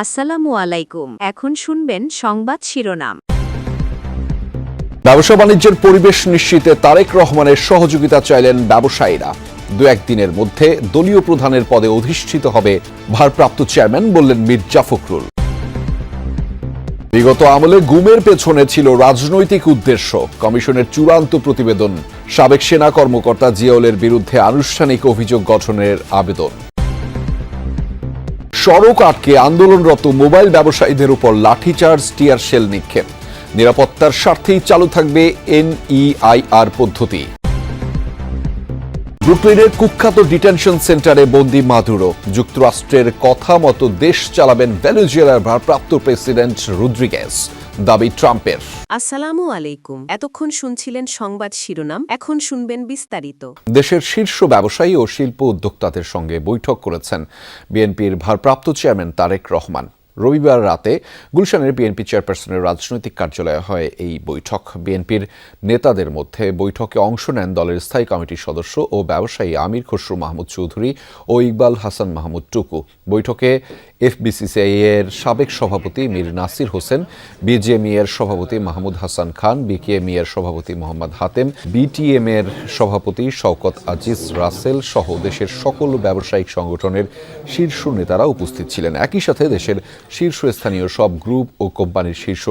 আসসালামু আলাইকুম। এখন শুনবেন সংবাদ শিরোনাম। ব্যবসা বাণিজ্যের পরিবেশ নিশ্চিতে তারেক রহমানের সহযোগিতা চাইলেন ব্যবসায়ীরা। দু একদিনের মধ্যে দলীয় প্রধানের পদে অধিষ্ঠিত হবে ভারপ্রাপ্ত চেয়ারম্যান বললেন মির্জা ফখরুল। বিগত আমলে গুমের পেছনে ছিল রাজনৈতিক উদ্দেশ্য। কমিশনের চূড়ান্ত প্রতিবেদন, সাবেক সেনা কর্মকর্তা জিয়াউলের বিরুদ্ধে আনুষ্ঠানিক অভিযোগ গঠনের আবেদন। সড়ক আটকে আন্দোলনরত মোবাইল ব্যবসায়ীদের উপর লাঠিচার্জ, টিয়ার শেল নিক্ষেপ। নিরাপত্তার স্বার্থেই চালু থাকবে এনইআইআর পদ্ধতি। ব্রুকলিনের কুখ্যাত ডিটেনশন সেন্টারে বন্দি মাদুরো। যুক্তরাষ্ট্রের কথা মতো দেশ চালাবেন ভেনেজুয়েলার ভারপ্রাপ্ত প্রেসিডেন্ট রুদ্রিগেস দাবি ট্রাম্পের। আসসালামু আলাইকুম। এতক্ষণ শুনছিলেন সংবাদ শিরোনাম এখন শুনবেন বিস্তারিত। দেশের শীর্ষ ব্যবসায়ী ও শিল্প উদ্যোক্তাদের সঙ্গে বৈঠক করেছেন বিএনপির ভারপ্রাপ্ত চেয়ারম্যান তারেক রহমান। রবিবার রাতে গুলশানের বিএনপি চেয়ারপারসনের রাজনৈতিক কার্যালয়ে হয় এই বৈঠক। বিএনপির নেতাদের মধ্যে বৈঠকে অংশ নেন দলের স্থায়ী কমিটির সদস্য ও ব্যবসায়ী আমির খসরু মাহমুদ চৌধুরী ও ইকবাল হাসান মাহমুদ টুকু। বৈঠকে এফবিসিসিআই এর সাবেক সভাপতি মীর নাসির হোসেন, বিজেএমই এর সভাপতি মাহমুদ হাসান খান, বিকেএমই এর সভাপতি মোহাম্মদ হাতেম, বিটিএম এর সভাপতি শওকত আজিজ রাসেল সহ দেশের সকল ব্যবসায়িক সংগঠনের শীর্ষ নেতারা উপস্থিত ছিলেন। একই সাথে দেশের শীর্ষস্থানীয় সব গ্রুপ ও কোম্পানির শীর্ষ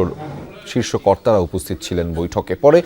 শীর্ষ কর্তারা উপস্থিত ছিলেন বৈঠকে। পরে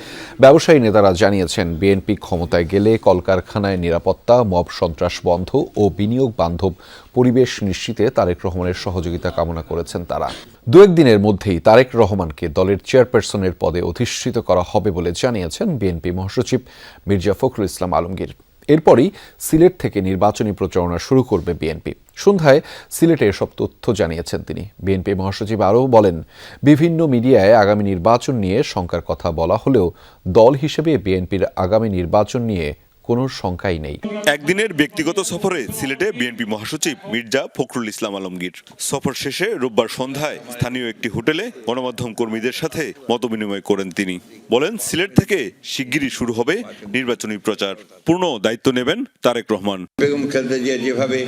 ব্যবসায়ী নেতারা জানিয়েছেন, বিএনপি ক্ষমতায় গেলে কলকারখানায় নিরাপত্তা, মব সন্ত্রাস বন্ধ ও বিনিয়োগ বান্ধব পরিবেশ নিশ্চিতে তারেক রহমানের সহযোগিতা কামনা করেছেন তারা। দু একদিনের মধ্যেই তারেক রহমানকে দলের চেয়ারপারসনের পদে অধিষ্ঠিত করা হবে বলে জানিয়েছেন বিএনপি মহাসচিব মির্জা ফখরুল ইসলাম আলমগীর। এরপরই সিলেট থেকে নির্বাচনী প্রচারণা শুরু করবে বিএনপি। সন্ধ্যায় সিলেটে এসব তথ্য জানিয়েছেন তিনি। বিএনপি মহাসচিব আরও বলেন, বিভিন্ন মিডিয়ায় আগামী নির্বাচন নিয়ে শঙ্কার কথা বলা হলেও দল হিসেবে বিএনপির আগামী নির্বাচন নিয়ে কোনো শঙ্কাই নেই। একদিনের ব্যক্তিগত সফরে সিলেটে বিএনপি মহাসচিব মির্জা ফখরুল ইসলাম আলমগীর। সফর শেষে রোববার সন্ধ্যায় স্থানীয় একটি হোটেলে গণমাধ্যম কর্মীদের সাথে মতবিনিময় করেন তিনি। বলেন সিলেট থেকে শিগগিরই শুরু হবে নির্বাচনী প্রচার। পূর্ণ দায়িত্ব নেবেন তারেক রহমান। বেগম খালেদা জিয়া যেভাবে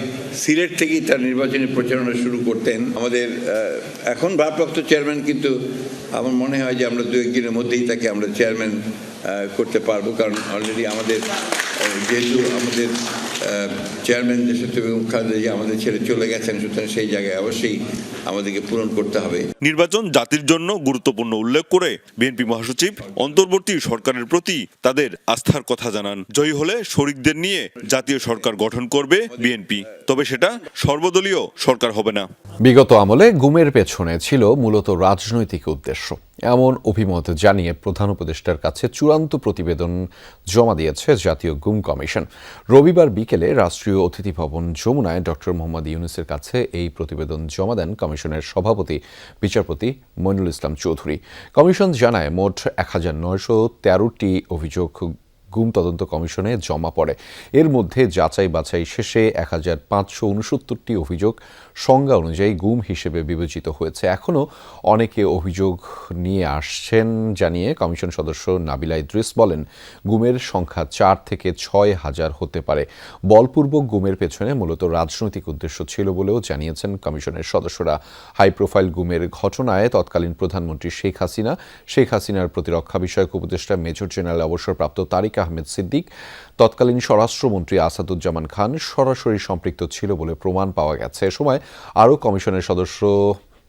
সিলেট থেকেই তার নির্বাচনী প্রচারণা শুরু করতেন আমাদের আহ, এখন ভারপ্রাপ্ত চেয়ারম্যান কিন্তু আমার মনে হয় যে আমরা দু একদিনের মধ্যেই তাকে আমরা চেয়ারম্যান আহ, করতে পারব। কারণ অলরেডি আমাদের যেহেতু আমাদের চেয়ারম্যান দেশত্ব বেগম খালেদা জিয়া আমাদের ছেড়ে চলে গেছেন সুতরাং সেই জায়গায় অবশ্যই আমাদেরকে পূরণ করতে হবে। নির্বাচন জাতির জন্য গুরুত্বপূর্ণ উল্লেখ করে বিএনপি মহাসচিব অন্তর্বর্তী সরকারের প্রতি তাদের আস্থার কথা জানান। জয়ী হলে শরিকদের নিয়ে জাতীয় সরকার গঠন করবে বিএনপি তবে সেটা সর্বদলীয় সরকার হবে না। বিগত আমলে গুমের পেছনে ছিল মূলত রাজনৈতিক উদ্দেশ্য। এমন অভিমত জানিয়ে প্রধান উপদেষ্টার কাছে চূড়ান্ত প্রতিবেদন জমা দিয়েছে জাতীয় গুম কমিশন। রবিবার বিকেলে রাষ্ট্রীয় অতিথি ভবন যমুনায় ডক্টর মোহাম্মদ ইউনুসের কাছে এই প্রতিবেদন জমা দেন কমিশনের সভাপতি, বিচারপতি মইনুল ইসলাম চৌধুরী। কমিশন জানায়, মোট এক হাজার নয়শো তেরোটি অভিযোগ গুম তদন্ত কমিশনে জমা পড়ে। এর মধ্যে যাচাই বাছাই শেষে এক হাজার পাঁচশো উনসত্তরটি অভিযোগ সংজ্ঞা অনুযায়ী গুম হিসেবে বিবেচিত হয়েছে। এখনও অনেকে অভিযোগ নিয়ে আসছেন জানিয়ে কমিশন সদস্য নাবিলা ইদ্রিস বলেন, গুমের সংখ্যা চার থেকে ছয় হাজার হতে পারে। বলপূর্বক গুমের পেছনে মূলত রাজনৈতিক উদ্দেশ্য ছিল বলেও জানিয়েছেন কমিশনের সদস্যরা। হাই প্রোফাইল গুমের ঘটনায় তৎকালীন প্রধানমন্ত্রী শেখ হাসিনা, শেখ হাসিনার প্রতিরক্ষা বিষয়ক উপদেষ্টা মেজর জেনারেল অবসরপ্রাপ্ত তারিক আহমেদ সিদ্দিক, তৎকালীন স্বরাষ্ট্রমন্ত্রী আসাদুজ্জামান খান সরাসরি সম্পৃক্ত ছিল বলে প্রমাণ পাওয়া গেছে। এ সময় আরও কমিশনের সদস্য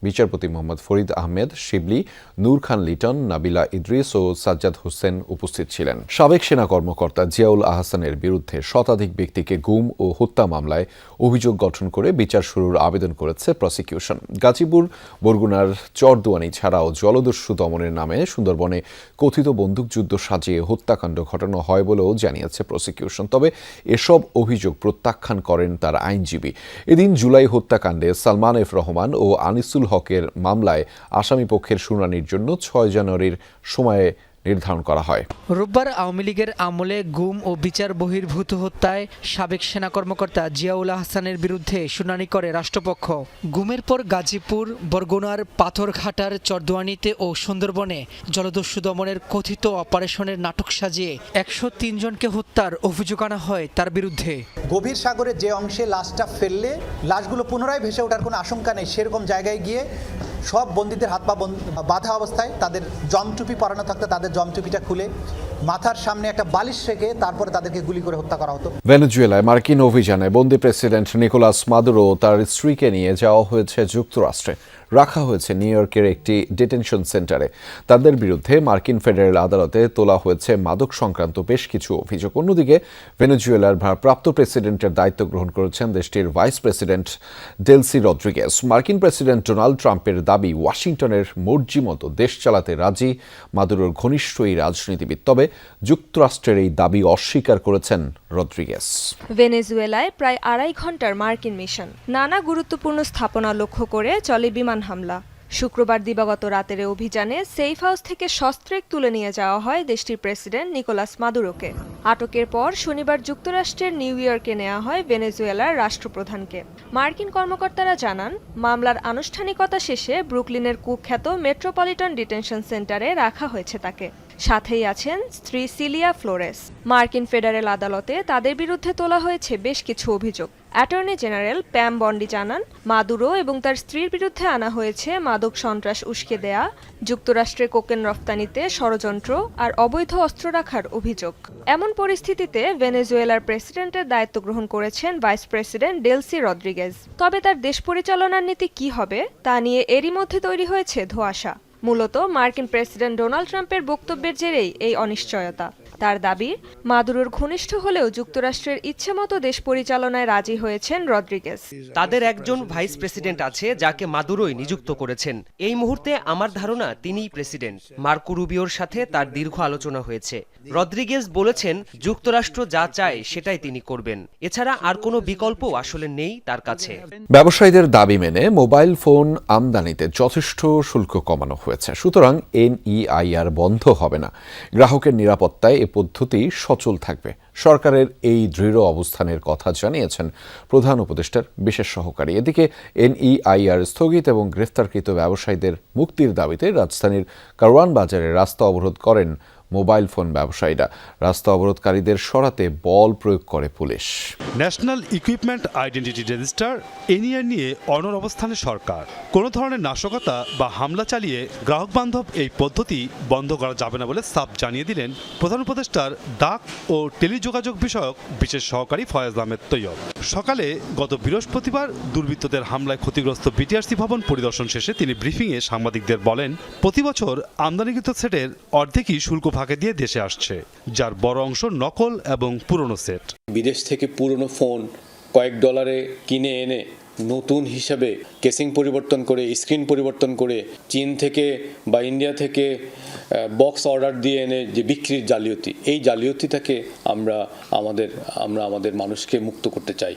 বিচারপতি মোহাম্মদ ফরিদ আহমেদ, শিবলি, নূর খান লিটন, নাবিলা ইদ্রিস ও সাজ্জাদ হোসেন উপস্থিত ছিলেন। সাবেক সেনা কর্মকর্তা জিয়াউল আহসানের বিরুদ্ধে শতাধিক ব্যক্তিকে গুম ও হত্যা মামলায় অভিযোগ গঠন করে বিচার শুরুর আবেদন করেছে প্রসিকিউশন। গাজীপুর, বরগুনার চরদুয়ানি ছাড়াও জলদস্যু দমনের নামে সুন্দরবনে কথিত বন্দুকযুদ্ধ সাজিয়ে হত্যাকাণ্ড ঘটানো হয় বলেও জানিয়েছে প্রসিকিউশন। তবে এসব অভিযোগ প্রত্যাখ্যান করেন তার আইনজীবী। এদিন জুলাই হত্যাকাণ্ডে সালমান এফ রহমান ও আনিসুল হকের মামলায় আসামি পক্ষের শুনানির জন্য ছয় জানুয়ারির সময়ে নির্ধারণ করা হয়। রোববার আওয়ামী লীগের আমলে গুম ও বিচার বহির্ভূত হত্যায় সাবেক সেনা কর্মকর্তা জিয়াউল হাসানের বিরুদ্ধে শুনানি করে রাষ্ট্রপক্ষ। গুমের পর গাজীপুর বরগুনার পাথরঘাটার চরদোয়ানিতে ও সুন্দরবনে জলদস্যু দমনের কথিত অপারেশনের নাটক সাজিয়ে একশো জনকে হত্যার অভিযোগ আনা হয় তার বিরুদ্ধে। গভীর সাগরে যে অংশে লাশটা ফেললে লাশগুলো পুনরায় ভেসে ওঠার কোনো আশঙ্কা নেই। সেরকম জায়গায় গিয়ে সব বন্দীদের হাত পা বাধা অবস্থায় তাদের জমটুপি পরানো থাকতে, তাদের জমটুপিটা খুলে মাথার সামনে একটা বালিশ রেখে তারপরে তাদেরকে গুলি করে হত্যা করা হতো। ভেনেজুয়েলায় মার্কিন অভিযানে বন্দি প্রেসিডেন্ট নিকোলাস মাদুরো তার স্ত্রীকে নিয়ে যাওয়া হয়েছে যুক্তরাষ্ট্রে। রাখা হয়েছে নিউ ইয়র্কের একটি ডিটেনশন সেন্টারে। তাদের বিরুদ্ধে মার্কিন ফেডারেল আদালতে তোলা হয়েছে মাদক সংক্রান্ত বেশ কিছু অভিযোগ। অন্যদিকে, ভেনেজুয়েলার ভারপ্রাপ্ত প্রেসিডেন্টের দায়িত্ব গ্রহণ করেছেন দেশটির ভাইস প্রেসিডেন্ট ডেলসি রদ্রিগেজ। মার্কিন প্রেসিডেন্ট ডোনাল্ড ট্রাম্পের দাবি, ওয়াশিংটনের মর্জি মতো দেশ চালাতে রাজি মাদুরোর ঘনিষ্ঠ এই রাজনীতিবিদ। তবে যুক্তরাষ্ট্রের এই দাবি অস্বীকার করেছেন রদ্রিগেজ। ভেনেজুয়েলায় প্রায় আড়াই ঘণ্টার মার্কিন মিশন। নানা গুরুত্বপূর্ণ স্থাপনা লক্ষ্য করে চলে বিমান হামলা। শুক্রবার দিবাগত রাতের অভিযানে সেফ হাউস থেকে সস্ত্রেক তুলে নিয়ে যাওয়া হয় দেশটির প্রেসিডেন্ট নিকোলাস মাদুরোকে। আটকের পর শনিবার যুক্তরাষ্ট্রের নিউ ইয়র্কে নেওয়া হয় ভেনেজুয়েলার রাষ্ট্রপ্রধানকে। মার্কিন কর্মকর্তারা জানান, মামলার আনুষ্ঠানিকতা শেষে ব্রুকলিনের কুখ্যাত মেট্রোপলিটন ডিটেনশন সেন্টারে রাখা হয়েছে তাকে। সাথেই আছেন স্ত্রী সিলিয়া ফ্লোরেস। মার্কিন ফেডারেল আদালতে তাদের বিরুদ্ধে তোলা হয়েছে বেশ কিছু অভিযোগ। অ্যাটর্নি জেনারেল প্যাম বন্ডি জানান, মাদুরো এবং তার স্ত্রীর বিরুদ্ধে আনা হয়েছে মাদক সন্ত্রাস উস্কে দেয়া, যুক্তরাষ্ট্রে কোকেন রফতানিতে ষড়যন্ত্র আর অবৈধ অস্ত্র রাখার অভিযোগ। এমন পরিস্থিতিতে ভেনেজুয়েলার প্রেসিডেন্টের দায়িত্ব গ্রহণ করেছেন ভাইস প্রেসিডেন্ট ডেলসি রদ্রিগেজ তবে তার দেশ পরিচালনার নীতি কি হবে, তা নিয়ে এরই মধ্যে তৈরি হয়েছে ধোঁয়াশা। মূলত মার্কিন প্রেসিডেন্ট ডোনাল্ড ট্রাম্পের বক্তব্যের জেরেই এই অনিশ্চয়তা। তার দাবি মাদুরোর ঘনিষ্ঠ হলেও যুক্তরাষ্ট্রের ইচ্ছেমতো দেশ পরিচালনায় রাজি হয়েছেন রদ্রিগেজ। তাদের একজন ভাইস প্রেসিডেন্ট আছে যাকে মাদুরোই নিযুক্ত করেছেন। এই মুহূর্তে আমার ধারণা তিনিই প্রেসিডেন্ট। মার্কো রুবিওর সাথে তার দীর্ঘ আলোচনা হয়েছে। রদ্রিগেজ বলেছেন যুক্তরাষ্ট্র যা চায় সেটাই তিনি করবেন। এছাড়া আর কোনো বিকল্প আসলে নেই তার কাছে। ব্যবসায়ীদের দাবি মেনে মোবাইল ফোন আমদানিতে যথেষ্ট শুল্ক কমানো হয়েছে। সুতরাং এনইআইআর বন্ধ হবে না। গ্রাহকের নিরাপত্তায় এ পদ্ধতি সচল থাকবে। সরকারের এই দৃঢ় অবস্থানের কথা জানিয়েছেন প্রধান উপদেষ্টার বিশেষ সহকারী। এদিকে এনইআইআর স্থগিত এবং গ্রেফতারকৃত ব্যবসায়ীদের মুক্তির দাবিতে রাজধানীর কারওয়ান বাজারে রাস্তা অবরোধ করেন মোবাইল ফোন ব্যবসায়ীরা। রাস্তা অবরোধকারীদের সরাতে বল প্রয়োগ করে police. National equipment identity register এনিয়ার নিয়ে অনর অবস্থানে সরকার। কোনো ধরনের নাশকতা বা হামলা চালিয়ে গ্রাহক বান্ধব এই পদ্ধতি বন্ধ করা যাবে না বলে সাফ জানিয়ে দিলেন প্রধান উপদেষ্টার ডাক ও টেলিযোগাযোগ বিষয়ক বিশেষ সহকারী ফয়াজ আহমেদ তৈয়ব। সকালে গত বৃহস্পতিবার দুর্বৃত্তদের হামলায় ক্ষতিগ্রস্ত বিটিআরসি ভবন পরিদর্শন শেষে তিনি ব্রিফিংয়ে সাংবাদিকদের বলেন, প্রতি বছর আমদানিকৃত সেটের অর্ধেকই শুল্ক ফাঁকে দিয়ে দেশে আসছে, যার বড় অংশ নকল এবং পুরনো সেট। বিদেশ থেকে পুরনো ফোন কয়েক ডলারে কিনে এনে নতুন হিসাবে কেসিং পরিবর্তন করে, স্ক্রিন পরিবর্তন করে চীন থেকে বা ইন্ডিয়া থেকে বক্স অর্ডার দিয়ে এনে যে বিক্রির জালিয়াতি, এই জালিয়াতিটাকে আমরা আমাদের আমরা আমাদের মানুষকে মুক্ত করতে চাই।